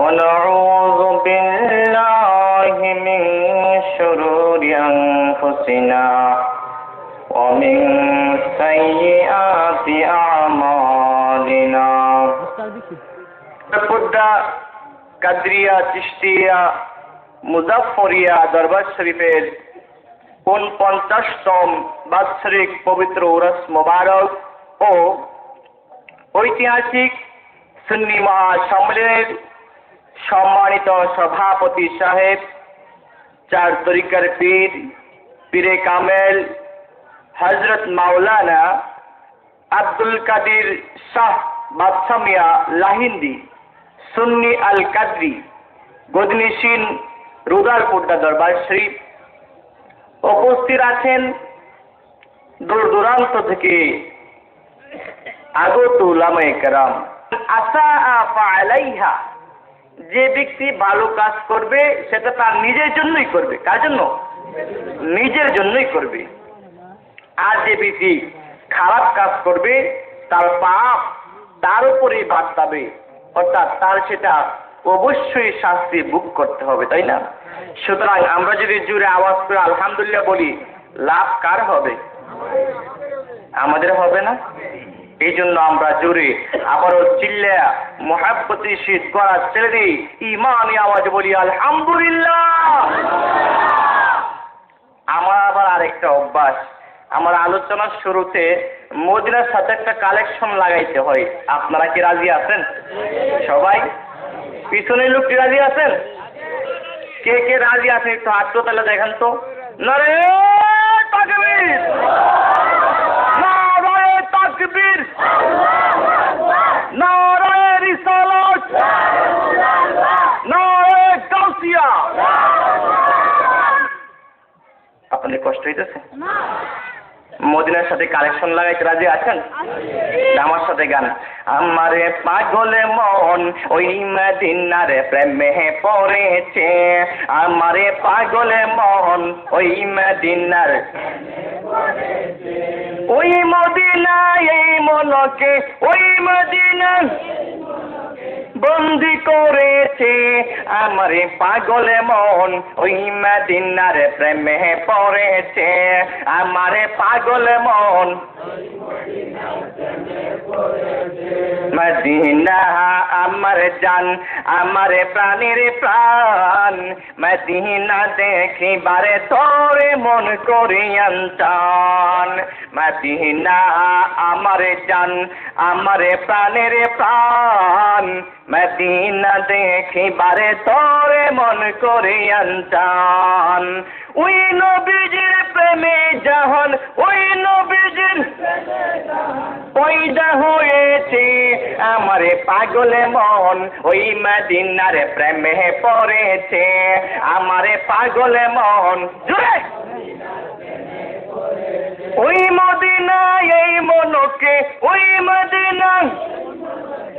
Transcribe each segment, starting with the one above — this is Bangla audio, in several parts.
ونعوذ بالله من شرور أنفسنا ومن سيئات أعمالنا পদ্মা কাদরিয়া চিস্তিয়া মুজাফরিয়া দরবার শরীফের কোন পঞ্চাশতম বাৎসরিক পবিত্র উরস মোবারক ও ঐতিহাসিক সুন্নি মহাসম্মেলনের সম্মানিত সভাপতি সাহেব, চার তরিকার পীর, পীরে কামেল হজরত মাওলানা আব্দুল কাদির শাহ বাদশামিয়া লাহিন্দি, সুন্নি আল কাদরি গদনিসিন রুদারপুরদা দরবার শরীফ উপস্থিত আছেন। দূর দূরান্ত থেকে আগত উলামায়ে কেরাম। আসা আলাইহা যে ব্যক্তি ভালো কাজ করবে, সেটা তার নিজের জন্যই করবে। কার জন্য? নিজের জন্যই করবে। আর যে ব্যক্তি খারাপ কাজ করবে, তার পাপ তার উপরেই পাবে অর্থাৎ তার সেটা অবশ্যই শাস্তি বুক করতে হবে, তাই না? সুতরাং আমরা যদি জুড়ে আওয়াজ করে আলহামদুলিল্লাহ বলি, লাভ কার হবে? আমাদের হবে না? এই জন্য আমরা জোরে আবারও চিল্লা মহাব্বতি শীত করা ছেড়ে দিই। ইমানি আওয়াজ বলি, আলহামদুলিল্লাহ। আমার আবার আরেকটা অভ্যাস। আমার আলোচনার শুরুতে মদিনার সাথে একটা কালেকশন লাগাইতে হয়। আপনারা কি রাজি আছেন? সবাই? পিছনের লোকটি রাজি আছেন? কে কে রাজি আছেন একটু হাত তাহলে দেখেন তো। নরে আপনাদের কষ্ট হইতেছে? মদিনার সাথে কালেকশন লাগাইতে রাজি আছেন? আমার সাথে গান। আমারে পাগলে মন, ওই মদিনারে প্রেমে পড়েছে। আমারে পাগলে মন, ওই মদিনার। ওই মদিনা এই মনকে, ওই মদিনা বন্দি করেছে। আমার পাগল মন ওই মদিনার প্রেমে পড়েছে। আমার পাগল মন মদিনা আমার জান, আমার প্রাণের প্রাণ। মদিনা দেখিবারে তোরে মন করিয়ান টান। মদিনা আমার জান, আমার প্রাণের প্রাণ। মদিনা দেখিবারে তোরে মন করিয়ান টান। ওই নবীজির প্রেমে জাহান, ওই নবীজির পয়দা হয়েছে। আমার পাগলে মন ওই মদিনার প্রেমে পড়েছে। আমার পাগলে মন, জোরে! ওই মদিনা এই মনকে, ওই মদিনা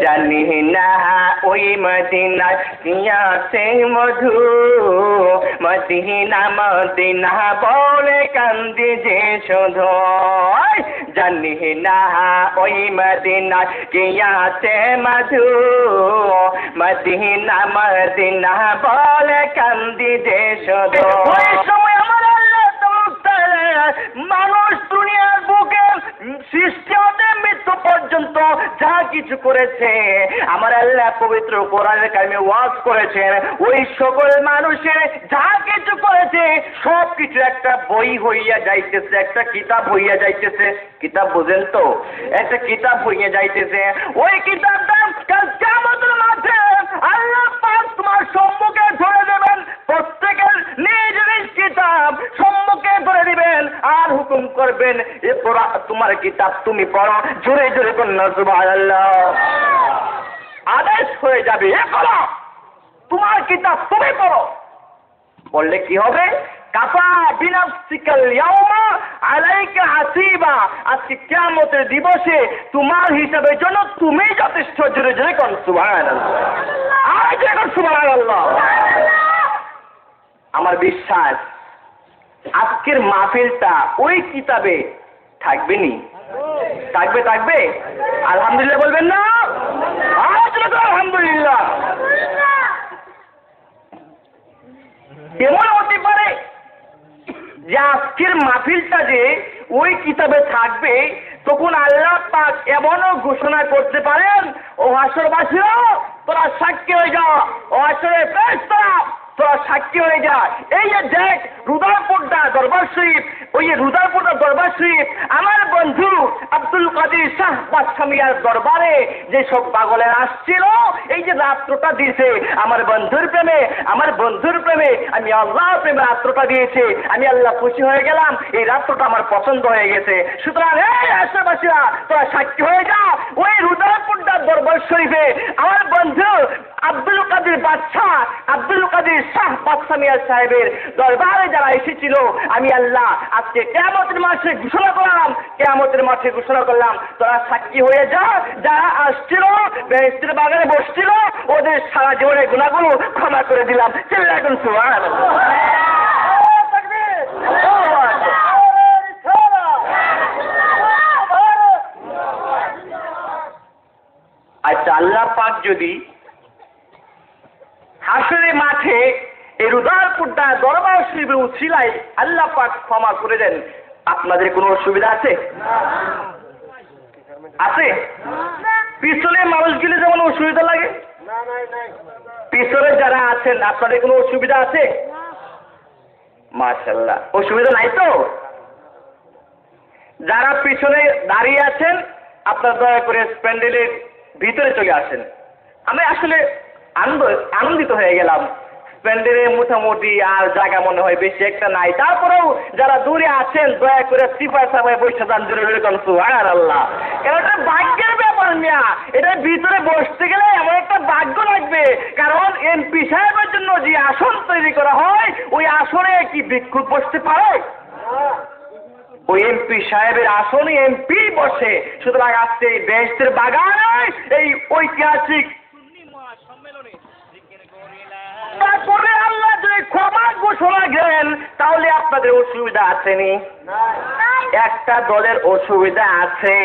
জানি না ওই মদিনা কিয়াছে মধু। মদিনা মদিনা বলে কান্দি যে শুধু। জানি না ওই মদিনা কিয়াছে মধু। মদিনা মদিনা বলে কান্দি যে শুধু। সৃষ্টি হতে মৃত্যু পর্যন্ত যা কিছু করেছে, আমার আল্লাহ পবিত্র কোরআনের কারণে ওয়াজ করেছেন, ওই সকল মানুষের যা কিছু করেছে সব কিছু একটা বই হইয়া যাইতেছে, একটা কিতাব হইয়া যাইতেছে। কিতাব বোঝেন তো? একটা কিতাব হইয়া যাইতেছে। ওই কিতাবটা কেমন মাঠে আল্লাহ তোমার সম্মুখে ধরে দেবেন। প্রত্যেকের নিজ নিজ কিতাব সম্মুখে ধরে দিবেন, আর হুকুম করবেন, এ পড়া তোমার কিতাব তুমি পড়ো, জোরে জোরে কন্যা সুবহানাল্লাহ। আদেশ হয়ে যাবে, এ পড়ো, তোমার কিতাব তুমি পড়ো। পড়লে কি হবে? কাফা বিনাফসিকাল ইয়াউমা আলাইকা হাসিবা। আজকে কিয়ামতের দিবসে তোমার হিসাবের জন্য তুমি যথেষ্ট, জোরে জোরে কোন সুবহানাল্লাহ। আর যে কোন সুবহানাল্লাহ। আমার বিশ্বাস আজকের মাহফিলটা ওই কিতাবে থাকবে নি থাকবে থাকবে? আলহামদুলিল্লাহ বলবেন না? আলহামদুলিল্লাহ, কেমন হতে পারে যে আজকের মাহফিলটা যে ওই কিতাবে থাকবে তখন আল্লাহ পাক এমনও ঘোষণা করতে পারেন ও হাসরবাসীরা তোরা সাক্ষী হয়ে যা ও হাসরের ফেরেশতারা। তোরা সাক্ষী হয়ে যা। এই যে দেখ রুদারপুরটা দরবার শরীফ, ওই যে রুদারপুরটা দরবার শরীফ, আমার বন্ধু আব্দুল কাদির শাহ বাদশামিয়ার দরবারে যে সব পাগলের আসছিল, এই যে রাত্রটা দিয়েছে, আমার বন্ধুর প্রেমে, আমার বন্ধুর প্রেমে আমি আল্লাহ প্রেমে রাত্রটা দিয়েছে, আমি আল্লাহ খুশি হয়ে গেলাম, এই রাত্রটা আমার পছন্দ হয়ে গেছে। সুতরাং এই আশেপাশিরা, তোরা সাক্ষী হয়ে যা, ওই রুদারপুরটা দরবার শরীফে আমার বন্ধু আব্দুল কাদির বাদশাহ, আব্দুল কাদির শাহ বাদশাহ মিয়া সাহেবের দরবারে যারা এসেছিল, আমি আল্লাহ আজকে কেয়ামতের মাসে ঘোষণা করলাম, কেয়ামতের মাসে ঘোষণা করলাম, তোরা সাক্ষী হয়ে যা, যারা আসছিল বেহেস্তের বাগানে বসছিল, ওদের সারা জীবনের গুণাগুলো ক্ষমা করে দিলাম। চিল্লা এখন আচ্ছা আল্লাহ পাক যদি হাসরে মাঠে এই রুদারপুরটা দরবার শরীফে উছিলায় আল্লাহ পাক ক্ষমা করে দেন। আপনাদের কোনো অসুবিধা আছে? আছে? পিছনে মানুষগুলি যেমন অসুবিধা লাগে? পিছনে যারা আছেন, আপনাদের কোনো অসুবিধা আছে? মাশাল্লাহ অসুবিধা নাই তো? যারা পিছনে দাঁড়িয়ে আছেন, আপনার দয়া করে প্যান্ডেলের ভিতরে চলে আসেন। আমি আসলে আনন্দ, আনন্দিত হয়ে গেলাম। প্যান্ডেলে মোটামুটি আর জায়গা মনে হয় বেশি একটা নাই। তারপরেও যারা দূরে আছেন, দয়া করে সিপাই সাপাই বসে যান আর আল্লাহ। এটা ভাগ্যের ব্যাপার মিয়া। এটা ভিতরে বসতে গেলে এমন একটা ভাগ্য লাগবে। কারণ এমপি সাহেবের জন্য যে আসন তৈরি করা হয়, ওই আসনে কি বিক্ষোভ বসতে পারে? ওই এমপি সাহেবের আসনে এমপি বসে। সুতরাং আজকে এই বেহেস্তের বাগানে এই ঐতিহাসিক তারপরে আল্লাহ যদি ক্ষমা ঘোষণা দেন, তাহলে আপনাদের অসুবিধা আছেনি একটা দলের অসুবিধা আছে।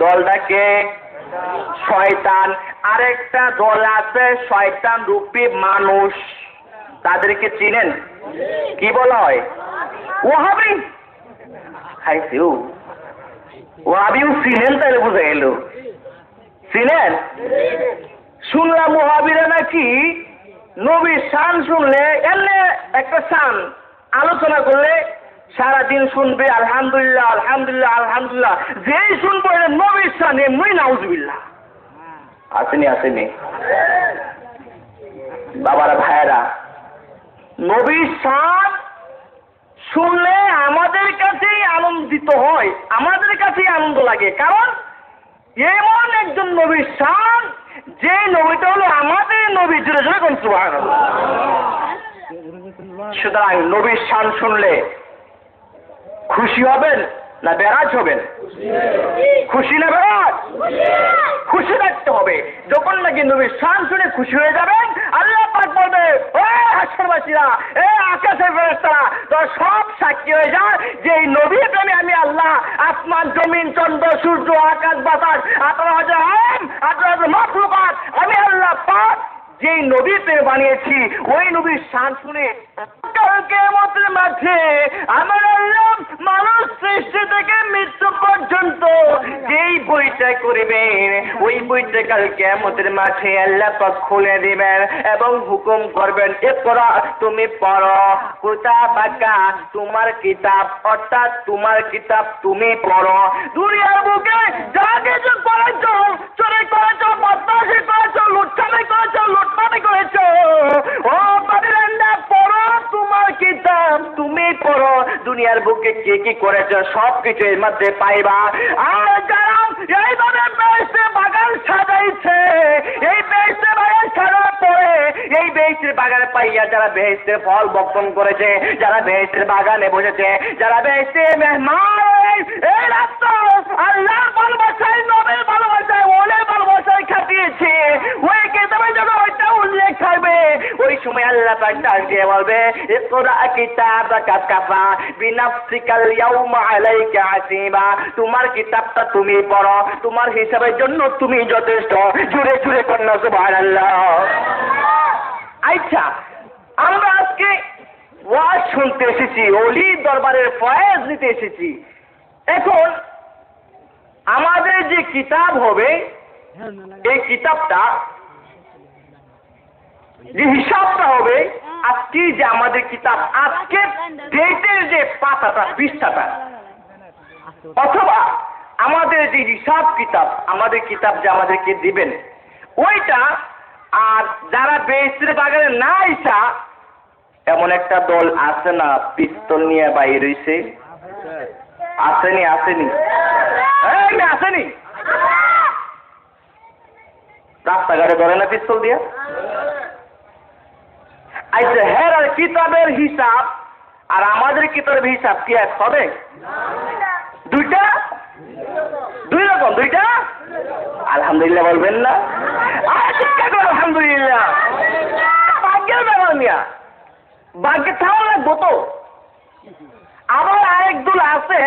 দলটাকে শয়তান। আরেকটা দল আছে শয়তান রূপী মানুষ। তাদেরকে চিনেন? কি বলা হয়? ওহাবি খাইছিও ওহাবিও চিনেন তাহলে বুঝে গেল। চিনেন শুনলাম ওহাবিরা নাকি নবীর শান শুনলে এলে একটা শান আলোচনা করলে সারাদিন শুনবে, আলহামদুলিল্লাহ আলহামদুলিল্লাহ আলহামদুলিল্লাহ। যেই শুনব নবীর শান এমনি নাউজুবিল্লাহ। আসেনি আসেনি। বাবারা, ভাইয়েরা নবীর শান শুনলে আমাদের কাছেই আনন্দিত হয়, আমাদের কাছেই আনন্দ লাগে। কারণ এমন একজন নবীর শান, যে নবীটা হলো আমাদের নবী জুড়ে জুড়ে কোন সুবহানাল্লাহ। সুতরাং নবীর শান শুনলে খুশি হবেন না বেরাজ হবেন? খুশি না বেরাজ? খুশি থাকতে হবে। যখন নাকি নবীর শান শুনে খুশি হয়ে যাবেন, আল্লাহ পাক বলবে, ও হাসরবাসীরা, এ আকাশের ফেরেশতারা তো সব সাক্ষী হয়ে যায়। যে এই নবী প্রেমে আমি আল্লাহ, আসমান, জমিন, চন্দ্র, সূর্য, আকাশ, বাতাস, আঠারো হাজার আম, আঠারো হাজার মাফলুকাত আমি আল্লাহ পাক যেই প্রেমে বানিয়েছি, ওই নবীর শান শুনে কালকে মতের মাঝে আমার মানুষ সৃষ্টি থেকে মৃত্যু পর্যন্ত যেই বইটা করবেন, ওই বইটা কাল কেমতের মাঠে আল্লাহ খুলে দিবেন এবং হুকুম করবেন, এ পড়া, তুমি পড়ো। কোথা বাঁকা তোমার কিতাব, অর্থাৎ তোমার কিতাব তুমি পড়ো। দুনিয়ার বুকে যা কিছু করেছ, চুরি করেছ, বদমাশি করেছ লুটসামি করেছ লুটপাটি করেছ? ও পড়ো তোমার কিতাব, তুমি পড়ো। দুনিয়ার বুকে কে করেছ সব কিছু এর মধ্যে পাইবা। আর যারা এইভাবে বেহেশতে বাগান সাজাইছে। এই বেহেশতে বাগান এই বেহেশতের বাগানে পাইয়া যারা ফল বক্ষণ করেছে, যারা বেহেশতের বাগানে বসেছে, যারা বেহেশতে মেহমান, এই রাস্তা আল্লাহর ভালোবাসায়, নবের ভালোবাসায়, ওলের ভালোবাসায় খাটিয়েছে। ওই কেতাবে যখন থাকবে ওই সময় আল্লাহ পাক দিয়ে বলবে, ইকরা কিতাবাকা কাফা বিনাফসিকাল ইয়াউমা আলাইকা হাসিবা তোমার কিতাবটা তুমি পড়ো, তোমার হিসাবের জন্য তুমি যথেষ্ট। জুড়ে জুড়ে কন্যা, সুবহানাল্লাহ। আচ্ছা আমরা আজকে ওয়াজ শুনতে এসেছি অলি দরবারের ফয়েজ নিতে এসেছি। এখন আমাদের যে কিতাব হবে, এই কিতাবটা যে হিসাবটা হবে আজকে যে আমাদের কিতাব আজকে ডেটের যে পাতাটা পৃষ্ঠাটা। অথবা আমাদের যে হিসাব কিতাব আমাদের কিতাব যে আমাদেরকে দিবেন ওইটা আর যারা বেস্টের বাগানে না ইসা এমন একটা দল আছে না পিস্তল নিয়ে বাইর হইছে? আসেনি আসেনি। আসেনি। রাস্তাঘাটে ধরে না পিস্তল দিয়ে? আচ্ছা হ্যাঁ কিতাবের হিসাব, আর আমাদের কিতাবের হিসাব কি এক হবে? দুইটা? দুই রকম, দুইটা? আলহামদুলিল্লাহ বলবেন না। আলহামদুলিল্লাহ। ভাগ্যের ব্যাপার মিয়া। ভাগ্যে থাও লাগবো তো আবার আরেক দল আছে।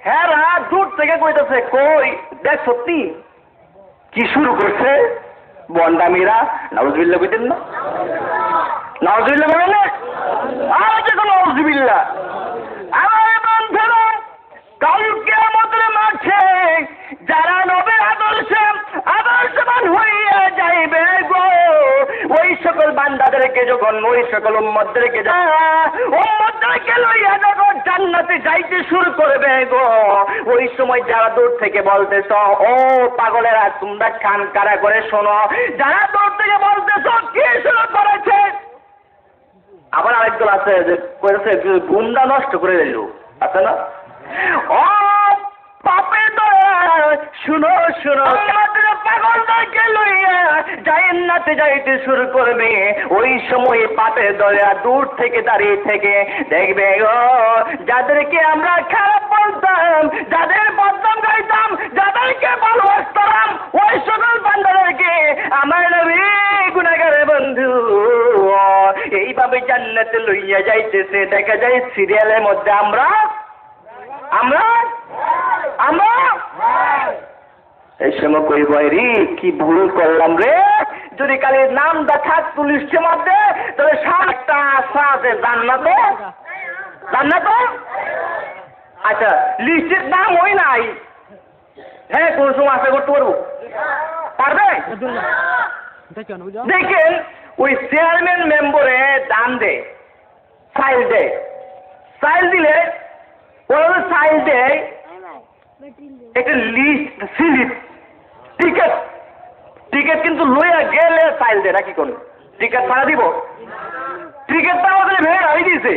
হ্যাঁ দূর থেকে কইতেছে, কই, দেখ সত্যি, কি শুরু করছে বন্ডামিরা নাউজবিল্লা কইতেন না। নাউজবিল্লা বলেন না আর যে কোনো নাউজবিল্লা আমার বন্ধুরা কালকে আমাদের মাঠে যারা নবের আদর্শে আদর্শবান হইয়া যাইবে গো, ওই সকল বান্দাদেরকে যখন, ওই সকল উম্মতদেরকে উম্মতদেরকে লইয়া যখন জান্নাতে যাইতে শুরু করবে গো, ওই সময় যারা দূর থেকে বলতেছ, ও পাগলেরা, তোমরা কান কারা করে শোনো। যারা দূর থেকে বলতেছ, কি শুরু করেছে? আবার আরেকদল আছে যে করেছে গুন্ডা নষ্ট করে দিল। আছে না? ও পাপে শুনো শুনো। পাগলদেরকে লইয়া, জান্নাতে যাইতে শুরু করবে। ওই সময় পাপে দয়া দূর থেকে, দাঁড়িয়ে থেকে দেখবে ও যাদেরকে আমরা খারাপ বলতাম, যাদের বদনাম গাইতাম, যাদেরকে ভালোবাসতাম, ওই সকল বান্দাদেরকে আমার নবী গুণাগারের বন্ধু জান্নাতে লইয়া যাইতেছে দেখা যায় সিরিয়ালের মধ্যে। আমরা? আমরা? আমরা? এই সময় কই রে কি ভুল করলাম রে? যদি কালি নাম দেখা পুলিশের মধ্যে তাহলে সাতটা আশা আছে জান্নাত? জান্নাত? আচ্ছা লিস্টের নাম ওই নাই। হ্যাঁ কোন সময় আশা করতে পারব? পারবে দেখেন ওই চেয়ারম্যান মেম্বরে দান দেয় সাইল দেয় সাইল দিলে ওরা সাইল দেয় একটা লিস্ট স্লিপ টিকেট টিকেট কিন্তু লইয়া গেলে সাইল দেয় নাকি কোন? টিকেট ছাড়া দিব। টিকেটটা আমাদের ভেড় হয়ে দিয়েছে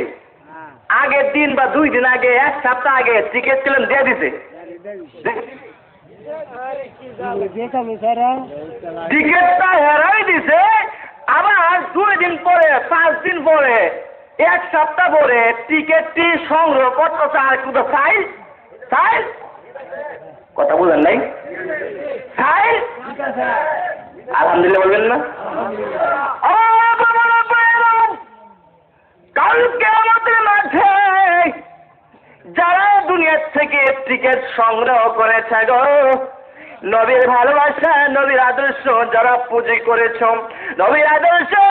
আগের দিন বা দুই দিন আগে এক সপ্তাহ আগে টিকিট ছিলেন দিয়ে দিছে। টিকিটটা হেরাই দিছে আবার দুই দিন পরে, পাঁচ দিন পরে, এক সপ্তাহ পরে টিকিটটি সংগ্রহ করতেছে আর কিন্তু সাইজ সাইজ কথা বলেন নাই? সাইজ আলহামদুলিল্লাহ বলবেন না? কালকে আমাদের মাঠে যারা দুনিয়ার থেকে টিকিট সংগ্রহ করেছে গো নবীর ভালোবাসা নবীর আদর্শ যারা পুঁজি করেছ নবীর আদর্শ